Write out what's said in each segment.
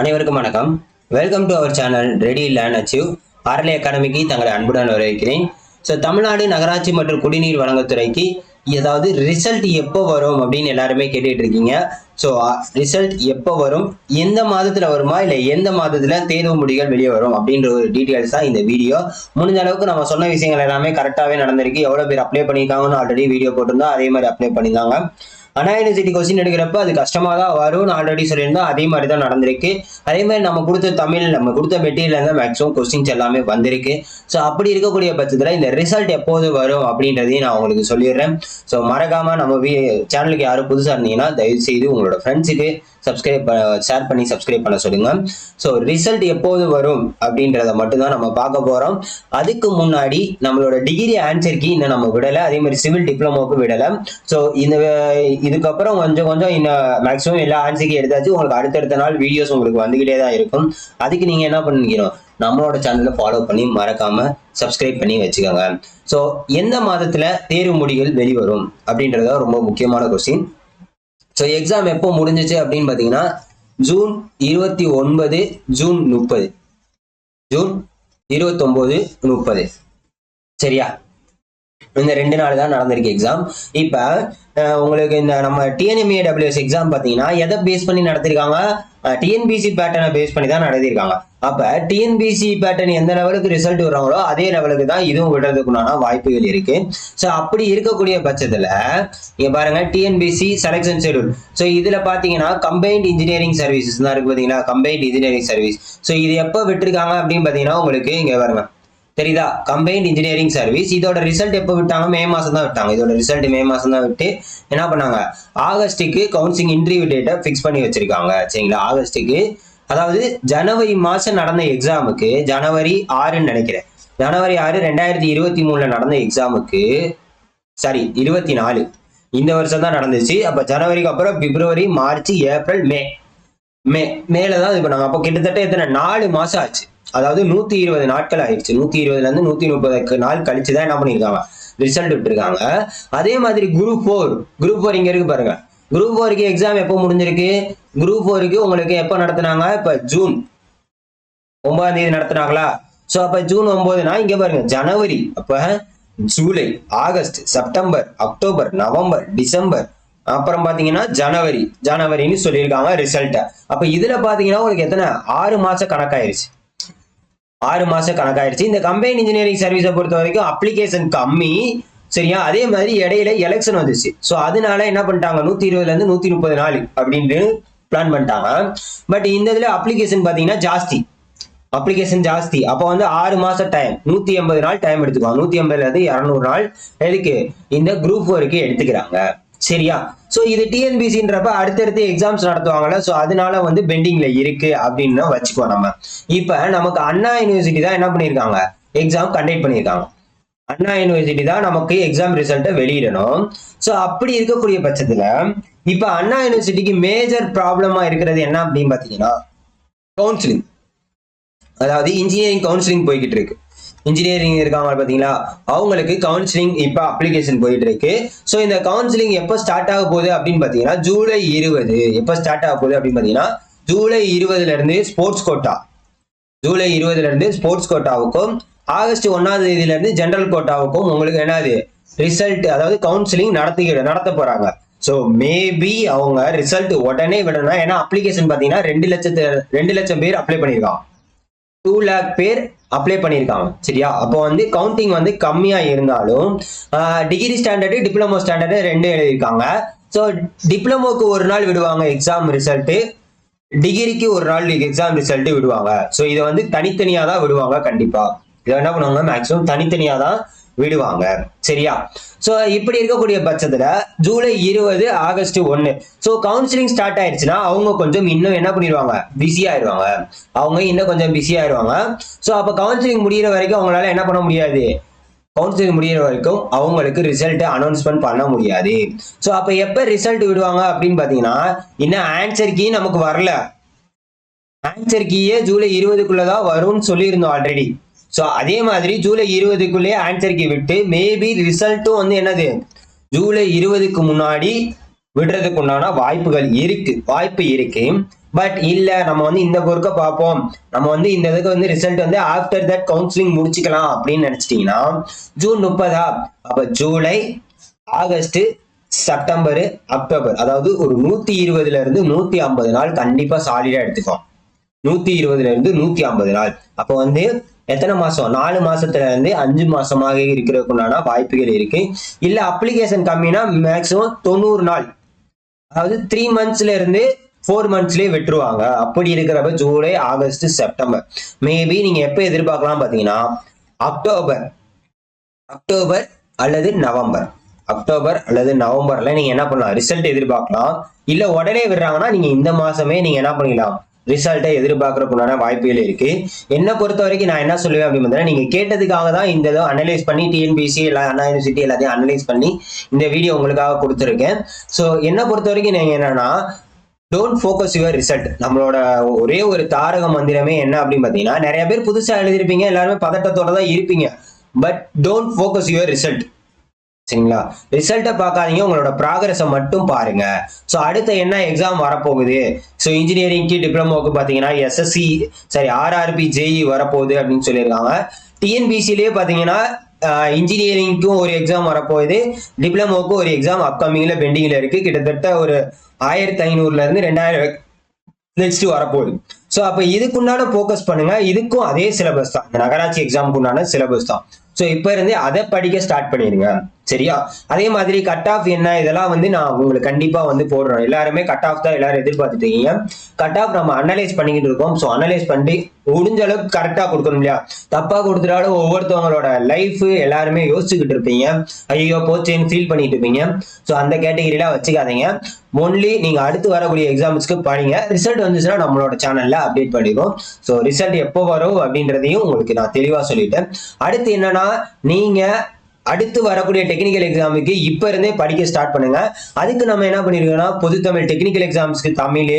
அனைவருக்கும் வணக்கம். Welcome to our channel ready learn achieve அரளி அகாடமிக்கு தங்களை அன்புடன் வரவேற்கிறேன். ஸோ தமிழ்நாடு நகராட்சி மற்றும் குடிநீர் வழங்கத்துறைக்கு ஏதாவது ரிசல்ட் எப்போ வரும் அப்படின்னு எல்லாருமே கேட்டுட்டு இருக்கீங்க. ஸோ ரிசல்ட் எப்போ வரும்? எந்த மாதத்தில் வருமா? இல்லை எந்த மாதத்தில் தேர்வு முடிகள் வெளியே வரும்? அப்படின்ற ஒரு டீட்டெயில்ஸ் தான் இந்த வீடியோ முடிஞ்ச அளவுக்கு நம்ம சொன்ன விஷயங்கள் எல்லாமே கரெக்டாகவே நடந்திருக்கு. எவ்வளோ பேர் அப்ளை பண்ணியிருக்காங்கன்னு ஆல்ரெடி வீடியோ போட்டிருந்தோம். அதே மாதிரி அப்ளை பண்ணியிருந்தாங்க. அண்ணா கொஸ்டின் எடுக்கிறப்ப அது கஷ்டமாக தான் வரும். நான் ஆல்ரெடி சொல்லியிருந்தோம் அதே மாதிரி தான் நடந்திருக்கு. அதே மாதிரி நம்ம கொடுத்த தமிழ் நம்ம கொடுத்த மெட்டீரியல் தான் மேக்ஸிமம் கொஸ்டின்ஸ் எல்லாமே வந்திருக்கு. ஸோ அப்படி இருக்கக்கூடிய பட்சத்தில் இந்த ரிசல்ட் எப்போது வரும் அப்படின்றதையும் நான் உங்களுக்கு சொல்லிடுறேன். ஸோ மறக்காமல் நம்ம வீ சேனலுக்கு யாரும் புதுசாக இருந்தீங்கன்னா தயவு செய்து உங்களோட ஃப்ரெண்ட்ஸுக்கு சப்ஸ்கிரைப் ஷேர் பண்ணி சப்ஸ்கிரைப் பண்ண சொல்லுங்க. ஸோ ரிசல்ட் எப்போது வரும் அப்படின்றத மட்டும்தான் நம்ம பார்க்க போகிறோம் அதுக்கு முன்னாடி நம்மளோட டிகிரி ஆன்சருக்கு இன்னும் நம்ம விடலை. அதே மாதிரி சிவில் டிப்ளமோக்கு விடலை. ஸோ இந்த இதுக்கப்புறம் கொஞ்சம் கொஞ்சம் இன்னும் மேக்ஸிமம் எல்லா ஆன்சருக்கு எடுத்தாச்சு. உங்களுக்கு அடுத்தடுத்த நாள் வீடியோஸ் உங்களுக்கு வந்துகிட்டே தான் இருக்கும். அதுக்கு நீங்கள் என்ன பண்ணிக்கணும்? நம்மளோட சேனலை ஃபாலோ பண்ணி மறக்காம சப்ஸ்கிரைப் பண்ணி வச்சுக்கோங்க. ஸோ எந்த மாதத்தில் தேர்வு முடிகள் வெளிவரும் அப்படின்றத ரொம்ப முக்கியமான கொஸ்டின் ஸோ எக்ஸாம் எப்போ முடிஞ்சிச்சு அப்படின்னு பார்த்தீங்கன்னா ஜூன் இருபத்தி ஒன்பது ஜூன் முப்பது. ஜூன் இருபத்தொம்போது முப்பது. சரியா? இந்த ரெண்டு நாள் தான் நடந்திருக்கு எக்ஸாம் இப்போ உங்களுக்கு இந்த நம்ம டிஎன்எம்ஏ டபிள்யூஎஸ் எக்ஸாம் பார்த்தீங்கன்னா எதை பேஸ் பண்ணி நடத்திருக்காங்க? டிஎன்பிசி பேட்டர்னை பேஸ் பண்ணி தான் நடத்திருக்காங்க. அப்போ டிஎன்பிசி பேட்டர்ன் எந்த லெவலுக்கு ரிசல்ட் வர்றாங்களோ அதே லெவலுக்கு தான் இதுவும் விடுறதுக்குண்டான வாய்ப்புகள் இருக்கு. ஸோ அப்படி இருக்கக்கூடிய பட்சத்தில் இங்க பாருங்க டிஎன்பிசி செலெக்ஷன் ஷெடியூல் ஸோ இதுல பாத்தீங்கன்னா கம்பைன்ட் இன்ஜினியரிங் சர்வீசஸ் தான் இருக்கு பாத்தீங்களா? கம்பைன்ட் இன்ஜினியரிங் சர்வீஸ் ஸோ இது எப்போ விட்டுருக்காங்க அப்படின்னு பாத்தீங்கன்னா உங்களுக்கு இங்க பாருங்க. தெரியுதா? கம்பைன்ட் இன்ஜினியரிங் சர்வீஸ் இதோட ரிசல்ட் எப்போ விட்டாங்க? மே மாதம் தான் விட்டாங்க. இதோட ரிசல்ட் மே மாதம் தான் விட்டு என்ன பண்ணாங்க? ஆகஸ்ட்டுக்கு கவுன்சிலிங் இன்டர்வியூ டேட்டை ஃபிக்ஸ் பண்ணி வச்சிருக்காங்க. சரிங்களா? ஆகஸ்ட்டுக்கு அதாவது ஜனவரி மாதம் நடந்த எக்ஸாமுக்கு ஜனவரி ஆறுன்னு நினைக்கிறேன். ஜனவரி ஆறு ரெண்டாயிரத்தி இருபத்தி மூணுல நடந்த எக்ஸாமுக்கு சாரி இருபத்தி நாலு. இந்த வருஷம் தான் நடந்துச்சு. அப்போ ஜனவரிக்கு அப்புறம் பிப்ரவரி மார்ச் ஏப்ரல் மே. மே மேல தான் இது பண்ணாங்க அப்போ கிட்டத்தட்ட எத்தனை நாலு மாதம் ஆச்சு. அதாவது நூத்தி இருபது நாட்கள் ஆயிடுச்சு. நூத்தி இருபதுலேருந்து நூற்றி நூத்தி முப்பது நாள் கழிச்சு தான் என்ன பண்ணியிருக்காங்க ரிசல்ட் விட்டுருக்காங்க. அதே மாதிரி குரூப் ஃபோர் குரூப் ஃபோர் இங்க இருக்கு பாருங்க. குரூப் ஃபோருக்கு எக்ஸாம் எப்போ முடிஞ்சிருக்கு? குரூப் ஃபோருக்கு உங்களுக்கு எப்போ நடத்துனாங்க? இப்போ ஜூன் ஒன்பதாம் தேதி நடத்துனாங்களா? ஸோ அப்போ ஜூன் ஒன்பதுனா இங்கே பாருங்க ஜனவரி. அப்போ July August September October November December. அப்புறம் பார்த்தீங்கன்னா ஜனவரி. ஜனவரின்னு சொல்லியிருக்காங்க ரிசல்ட்டை அப்போ இதில் பார்த்தீங்கன்னா உங்களுக்கு எத்தனை? ஆறு மாசம் கணக்காயிருச்சு. ஆறு மாத கணக்காயிருச்சு. இந்த கம்பெனி இன்ஜினியரிங் சர்வீஸை பொறுத்த வரைக்கும் அப்ளிகேஷன் கம்மி. சரியா? அதே மாதிரி இடையில எலெக்ஷன் வந்துச்சு. ஸோ அதனால என்ன பண்ணிட்டாங்க? நூற்றி இருபதுல இருந்து முப்பது நாள் அப்படின்னு பிளான் பண்ணிட்டாங்க. பட் இந்த இதுல அப்ளிகேஷன் பாத்தீங்கன்னா ஜாஸ்தி. அப்ளிகேஷன் ஜாஸ்தி. அப்போ வந்து ஆறு மாசம் டைம் நூத்தி எண்பது நாள் டைம் எடுத்துக்குவாங்க. நூத்தி எண்பதுல இருந்து இரநூறு நாள் எதுக்கு இந்த குரூப் ஒர்க்கு எடுத்துக்கிறாங்க. சரியா? ஸோ இது டிஎன்பிசின்றப்ப அடுத்தடுத்து எக்ஸாம்ஸ் நடத்துவாங்கல்ல. ஸோ அதனால வந்து பெண்டிங்ல இருக்கு அப்படின்னு வச்சுக்கோ நம்ம. இப்போ நமக்கு அண்ணா யூனிவர்சிட்டி தான் என்ன பண்ணியிருக்காங்க? எக்ஸாம் கண்டக்ட் பண்ணியிருக்காங்க. அண்ணா யூனிவர்சிட்டி தான் நமக்கு எக்ஸாம் ரிசல்ட்டை வெளியிடணும். ஸோ அப்படி இருக்கக்கூடிய பட்சத்துல இப்போ அண்ணா யூனிவர்சிட்டிக்கு மேஜர் ப்ராப்ளமா இருக்கிறது என்ன அப்படின்னு பார்த்தீங்கன்னா கவுன்சிலிங் அதாவது இன்ஜினியரிங் கவுன்சிலிங் போய்கிட்டு இருக்கு. இன்ஜினியரிங் இருக்காங்க பார்த்தீங்களா அவங்களுக்கு கவுன்சிலிங் இப்போ அப்ளிகேஷன் போயிட்டு இருக்கு. ஸோ இந்த கவுன்சிலிங் எப்போ ஸ்டார்ட் ஆக போகுது அப்படின்னு பார்த்தீங்கன்னா ஜூலை இருபது. எப்போ ஸ்டார்ட் ஆக போகுது அப்படின்னு பார்த்தீங்கன்னா ஜூலை இருபதுல இருந்து ஸ்போர்ட்ஸ் கோட்டா ஜூலை இருபதுல இருந்து ஸ்போர்ட்ஸ் கோட்டாவுக்கும் ஆகஸ்ட் ஒன்றாம் தேதியில இருந்து கோட்டாவுக்கும் உங்களுக்கு என்னது? ரிசல்ட் அதாவது கவுன்சிலிங் நடத்தி நடத்த போறாங்க. ஸோ மேபி அவங்க ரிசல்ட் உடனே விடணும் ஏன்னா அப்ளிகேஷன் பார்த்தீங்கன்னா ரெண்டு லட்சத்து ரெண்டு லட்சம் பேர் அப்ளை பண்ணியிருக்காங்க. டூ லேக் பேர் அப்ளை பண்ணியிருக்காங்க சரியா? அப்போ வந்து கவுண்டிங் வந்து கம்மியாக இருந்தாலும் டிகிரி ஸ்டாண்டர்டு டிப்ளமோ ஸ்டாண்டர்டு ரெண்டு எழுதியிருக்காங்க. ஸோ டிப்ளமோக்கு ஒரு நாள் விடுவாங்க எக்ஸாம் ரிசல்ட்டு டிகிரிக்கு ஒரு நாள் எக்ஸாம் ரிசல்ட்டு விடுவாங்க. ஸோ இதை வந்து தனித்தனியாக தான் விடுவாங்க கண்டிப்பாக இதை என்ன பண்ணுவாங்க மேக்ஸிமம் தனித்தனியாக தான் விடுவாங்க. சரியா? ஸோ இப்படி இருக்கக்கூடிய பட்சத்தில் ஜூலை இருபது ஆகஸ்ட் ஒன்று ஸோ கவுன்சிலிங் ஸ்டார்ட் ஆயிடுச்சுன்னா அவங்க கொஞ்சம் இன்னும் என்ன பண்ணிடுவாங்க? பிஸி ஆயிடுவாங்க அவங்க இன்னும் கொஞ்சம் பிஸி ஆயிடுவாங்க ஸோ அப்போ கவுன்சிலிங் முடியிற வரைக்கும் அவங்களால என்ன பண்ண முடியாது? கவுன்சிலிங் முடியிற வரைக்கும் அவங்களுக்கு ரிசல்ட் அனௌன்ஸ்மெண்ட் பண்ண முடியாது. ஸோ அப்போ எப்போ ரிசல்ட் விடுவாங்க அப்படின்னு பார்த்தீங்கன்னா இன்னும் ஆன்சர் கீ நமக்கு வரல. ஆன்சர் கீயே ஜூலை இருபதுக்குள்ளதான் வரும்னு சொல்லியிருந்தோம் ஆல்ரெடி ஸோ அதே மாதிரி ஜூலை இருபதுக்குள்ளேயே ஆன்சருக்கு விட்டு மேபி ரிசல்ட்டும் வந்து என்னது? ஜூலை இருபதுக்கு முன்னாடி விடுறதுக்கு உண்டான வாய்ப்புகள் இருக்கு வாய்ப்பு இருக்கு. பட் இல்ல நம்ம வந்து இந்த பொறுக்க பார்ப்போம். நம்ம வந்து இந்த இதுக்கு வந்து ரிசல்ட் வந்து ஆஃப்டர் தட் கவுன்சிலிங் முடிச்சுக்கலாம் அப்படின்னு நினைச்சிட்டீங்கன்னா ஜூன் முப்பதா? அப்ப ஜூலை ஆகஸ்ட் செப்டம்பர் அக்டோபர். அதாவது ஒரு நூத்தி இருபதுல இருந்து நூத்தி ஐம்பது நாள் கண்டிப்பா சாலிடா எடுத்துக்கோ. நூத்தி இருபதுல இருந்து நூத்தி ஐம்பது நாள். அப்போ வந்து எத்தனை மாசம்? நாலு மாசத்துல இருந்து அஞ்சு மாசமாக இருக்கிறதுக்குண்டான வாய்ப்புகள் இருக்கு. இல்ல அப்ளிகேஷன் கம்மினா மேக்சிமம் தொண்ணூறு நாள். அதாவது த்ரீ மந்த்ஸ்ல இருந்து ஃபோர் மந்த்ஸ்லயே விட்டுருவாங்க. அப்படி இருக்கிறப்ப ஜூலை ஆகஸ்ட் செப்டம்பர். மேபி நீங்க எப்ப எதிர்பார்க்கலாம் பாத்தீங்கன்னா அக்டோபர். அக்டோபர் அல்லது நவம்பர். அக்டோபர் அல்லது நவம்பர்ல நீங்க என்ன பண்ணலாம்? ரிசல்ட் எதிர்பார்க்கலாம். இல்ல உடனே விடுறாங்கன்னா நீங்க இந்த மாசமே நீங்க என்ன பண்ணிக்கலாம் ரிசல்ட்டை எதிர்பார்க்கறதுக்குண்டான வாய்ப்புகள் இருக்கு. என்ன பொறுத்த வரைக்கும் நான் என்ன சொல்லுவேன் அப்படின்னு பார்த்தீங்கன்னா நீங்க கேட்டதுக்காக தான் இந்த இதை அனலைஸ் பண்ணி டிஎன்பிசி எல்லா அண்ணா யூனிவர்சிட்டி எல்லாத்தையும் அனலைஸ் பண்ணி இந்த வீடியோ உங்களுக்காக கொடுத்துருக்கேன். ஸோ என்ன பொறுத்த வரைக்கும் நீங்க என்னன்னா டோன்ட் ஃபோக்கஸ் யுவர் ரிசல்ட் நம்மளோட ஒரே ஒரு தாரக மந்திரமே என்ன அப்படின்னு பார்த்தீங்கன்னா நிறைய பேர் புதுசாக எழுதிருப்பீங்க எல்லாருமே பதட்டத்தோட தான் இருப்பீங்க. But don't focus your result சரிங்களா? ரிசல்ட்டை பார்க்காதீங்க உங்களோட ப்ராக்ரஸை மட்டும் பாருங்க. ஸோ அடுத்த என்ன எக்ஸாம் வரப்போகுது? ஸோ இன்ஜினியரிங்க்கு டிப்ளமோக்கு பார்த்தீங்கன்னா எஸ்எஸ்சி சரி ஆர்ஆர்பி ஜேஇ வரப்போகுது அப்படின்னு சொல்லியிருக்காங்க. டிஎன்பிசிலேயே பார்த்தீங்கன்னா இன்ஜினியரிங்க்கும் ஒரு எக்ஸாம் வரப்போகுது. டிப்ளமோக்கும் ஒரு எக்ஸாம் அப்கமிங்கில் பெண்டிங்கில் இருக்குது கிட்டத்தட்ட ஒரு ஆயிரத்தி ஐநூறுலேருந்து ரெண்டாயிரம் நெக்ஸ்ட் வரப்போகுது. ஸோ அப்போ இதுக்குண்டான ஃபோக்கஸ் பண்ணுங்க. இதுக்கும் அதே சிலபஸ் தான். இந்த நகராட்சி எக்ஸாமுக்கு உண்டான சிலபஸ் தான். ஸோ இப்போ இருந்தே அதை படிக்க ஸ்டார்ட் பண்ணிடுங்க. சரியா? அதே மாதிரி கட் ஆஃப் என்ன? இதெல்லாம் வந்து நான் உங்களுக்கு கண்டிப்பா வந்து போடுறோம் எல்லாருமே கட் ஆஃப் தான் எல்லாரும் எதிர்பார்த்துட்டு இருக்கீங்க. கட் ஆஃப் நம்ம அனலைஸ் பண்ணிக்கிட்டு இருக்கோம். ஸோ அனலைஸ் பண்ணி முடிஞ்ச அளவுக்கு கரெக்டாக கொடுக்கணும் இல்லையா? தப்பா கொடுத்துட்டாலும் ஒவ்வொருத்தவங்களோட லைஃப் எல்லாருமே யோசிச்சுக்கிட்டு இருப்பீங்க. ஐயோ போச்சேன்னு ஃபீல் பண்ணிட்டு இருப்பீங்க. ஸோ அந்த கேட்டகரியில வச்சுக்காதீங்க. ஒன்லி நீங்க அடுத்து வரக்கூடிய எக்ஸாம்ஸ்க்கு படிங்க ரிசல்ட் வந்துச்சுன்னா நம்மளோட சேனல்ல அப்டேட் பண்ணிடுவோம். ஸோ ரிசல்ட் எப்போ வரும் அப்படின்றதையும் உங்களுக்கு நான் தெளிவா சொல்லிட்டேன். அடுத்து என்னன்னா நீங்க அடுத்து வரக்கூடிய டெக்னிக்கல் எக்ஸாமுக்கு இப்ப இருந்தே படிக்க ஸ்டார்ட் பண்ணுங்க. அதுக்கு நம்ம என்ன பண்ணிருக்கோம்னா பொது தமிழ் டெக்னிக்கல் எக்ஸாம்ஸ்க்கு தமிழ்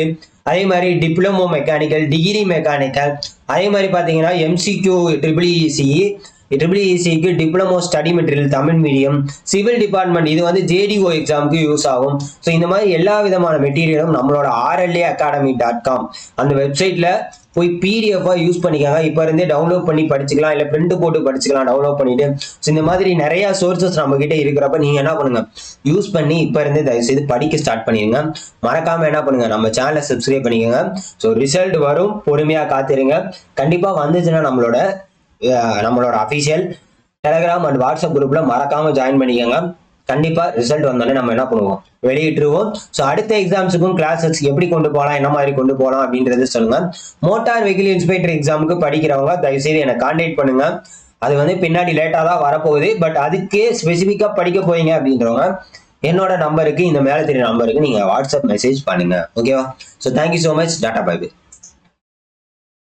அதே மாதிரி டிப்ளமோ மெக்கானிக்கல் டிகிரி மெக்கானிக்கல் அதே மாதிரி பாத்தீங்கன்னா எம்சிக்யூ ட்ரிபிள் ட்ரிபிள்இசிக்கு இசிக்கு diploma study material Tamil medium civil department இது வந்து ஜேடிஓ எக்ஸாமுக்கு யூஸ் ஆகும். ஸோ இந்த மாதிரி எல்லா விதமான மெட்டீரியலும் நம்மளோட ஆர்எல்ஏ அகாடமி டாட் காம் அந்த வெப்சைட்ல போய் பிடிஎஃபாக யூஸ் பண்ணிக்காங்க. இப்போ இருந்தே டவுன்லோட் பண்ணி படிச்சுக்கலாம். இல்லை பிரிண்ட் போட்டு படிச்சுக்கலாம் டவுன்லோட் பண்ணிட்டு. ஸோ இந்த மாதிரி நிறைய சோர்சஸ் நம்ம கிட்ட இருக்கிறப்ப நீங்கள் என்ன பண்ணுங்க? யூஸ் பண்ணி இப்போ இருந்தே தயவு செய்து படிக்க ஸ்டார்ட் பண்ணிடுங்க. மறக்காம என்ன பண்ணுங்க? நம்ம சேனலை சப்ஸ்கிரைப் பண்ணிக்கோங்க. ஸோ ரிசல்ட் வரும். பொறுமையாக காத்திருங்க. கண்டிப்பாக வந்துச்சுன்னா நம்மளோட நம்மளோட அஃபிஷியல் டெலகிராம் அண்ட் வாட்ஸ்அப் குரூப்பில் மறக்காமல் ஜாயின் பண்ணிக்கோங்க. கண்டிப்பாக ரிசல்ட் வந்தோடனே நம்ம என்ன பண்ணுவோம்? வெளியிட்டுருவோம். ஸோ அடுத்த எக்ஸாம்ஸுக்கும் கிளாஸஸ் எப்படி கொண்டு போகலாம் என்ன மாதிரி கொண்டு போகலாம் அப்படின்றது சொல்லுங்க. மோட்டார் வெஹிக்கிள் இன்ஸ்பெக்டர் எக்ஸாமுக்கு படிக்கிறவங்க தயவுசெய்து எனக்கு கான்டாக்ட் பண்ணுங்க. அது வந்து பின்னாடி லேட்டாக தான் வரப்போகுது. பட் அதுக்கே ஸ்பெசிஃபிக்காக படிக்க போறீங்க அப்படின்றவங்க என்னோட நம்பருக்கு இந்த மேலே தெரிய நம்பருக்கு நீங்கள் வாட்ஸ்அப் மெசேஜ் பண்ணுங்க. ஓகேவா so thank you so much tata bye by